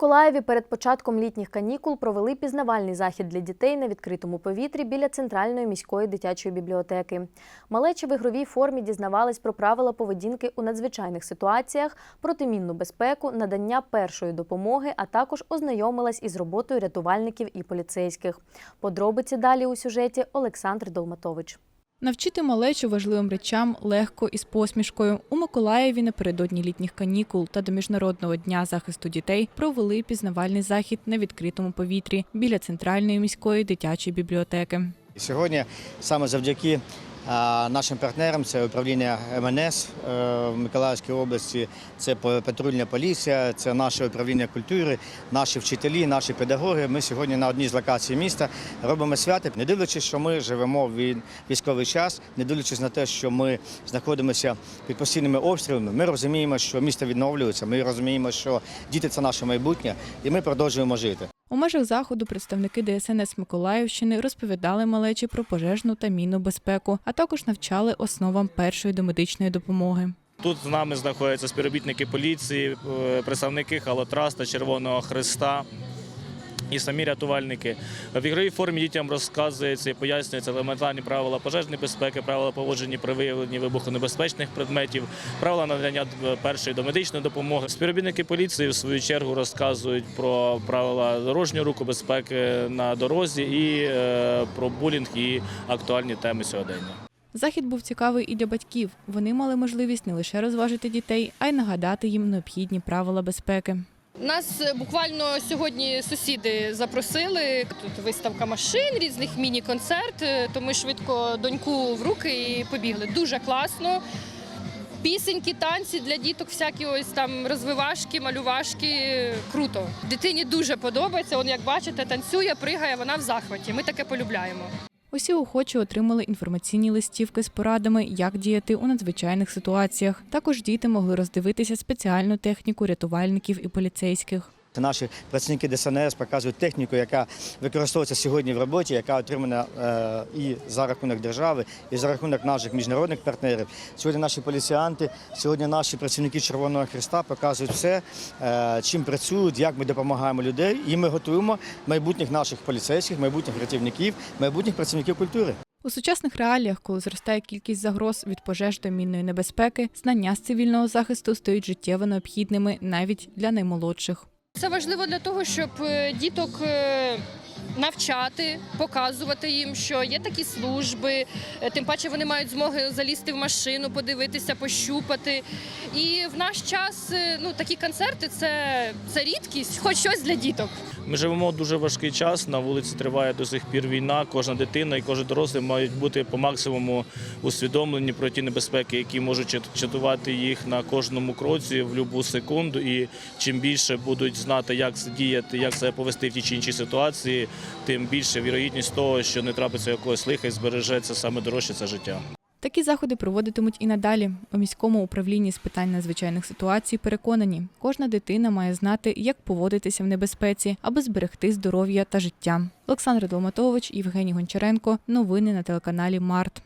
Миколаєві перед початком літніх канікул провели пізнавальний захід для дітей на відкритому повітрі біля центральної міської дитячої бібліотеки. Малечі в ігровій формі дізнавались про правила поведінки у надзвичайних ситуаціях, протимінну безпеку, надання першої допомоги, а також ознайомилась із роботою рятувальників і поліцейських. Подробиці далі у сюжеті Олександр Долматович. Навчити малечу важливим речам легко і з посмішкою. У Миколаєві напередодні літніх канікул та до міжнародного дня захисту дітей провели пізнавальний захід на відкритому повітрі біля центральної міської дитячої бібліотеки. Сьогодні саме завдяки нашим партнерам, це управління МНС е, в Миколаївській області, це патрульна поліція, це наше управління культури, наші вчителі, наші педагоги. Ми сьогодні на одній з локацій міста робимо свято, не дивлячись, що ми живемо в військовий час, не дивлячись на те, що ми знаходимося під постійними обстрілами. Ми розуміємо, що місто відновлюється. Ми розуміємо, що діти це наше майбутнє, і ми продовжуємо жити. У межах заходу представники ДСНС Миколаївщини розповідали малечі про пожежну та мінну безпеку, а також навчали основам першої домедичної допомоги. Тут з нами знаходяться співробітники поліції, е, представники Халотраста, Червоного Христа і самі рятувальники. В ігровій формі дітям розказується і пояснюються елементарні правила пожежної безпеки, правила поводження при виявленні вибухонебезпечних предметів, правила надання е, першої домедичної допомоги. Співробітники поліції в свою чергу розказують про правила дорожнього руху безпеки на дорозі і е, про булінг і актуальні теми сьогодення. Захід був цікавий і для батьків. Вони мали можливість не лише розважити дітей, а й нагадати їм необхідні правила безпеки. Нас е, буквально сьогодні сусіди запросили. Тут виставка машин, різних міні-концерт. е, То ми швидко доньку в руки і побігли. Дуже класно. Пісеньки, танці для діток, всякі ось там розвивашки, малювашки. Круто. Дитині дуже подобається. Он, як бачите, танцює, пригає, вона в захваті. Ми таке полюбляємо. Усі охочі отримали інформаційні листівки з порадами, як діяти у надзвичайних ситуаціях. Також діти могли роздивитися спеціальну техніку рятувальників і поліцейських. Наші працівники ДСНС показують техніку, яка використовується сьогодні в роботі, яка отримана е, і за рахунок держави, і за рахунок наших міжнародних партнерів. Сьогодні наші поліціянти, сьогодні наші працівники Червоного Христа показують все, е, чим працюють, як ми допомагаємо людей, і ми готуємо майбутніх наших поліцейських, майбутніх рятівників, майбутніх працівників культури. У сучасних реаліях, коли зростає кількість загроз від пожеж до мінної небезпеки, знання з цивільного захисту стають життєво необхідними навіть для наймолодших. Це важливо для того, щоб е, діток е, навчати, показувати їм, що є такі служби. е, Тим паче вони мають змоги залізти в машину, подивитися, пощупати. І в наш час ну, такі концерти це, це рідкість, хоч щось для діток. Ми живемо дуже важкий час. На вулиці триває до сих пір війна. Кожна дитина і кожен дорослий мають бути по максимуму усвідомлені про ті небезпеки, які можуть чатувати їх на кожному кроці в будь-яку секунду. І чим більше будуть знати, як діяти, як себе повести в тій чи іншій ситуації, тим більше вірогідність того, що не трапиться якогось лиха і збережеться саме дорожче це життя. Такі заходи проводитимуть і надалі. У міському управлінні з питань надзвичайних ситуацій переконані, кожна дитина має знати, як поводитися в небезпеці, аби зберегти здоров'я та життя. Олександр Долматович, Євгеній Гончаренко. Новини на телеканалі Март.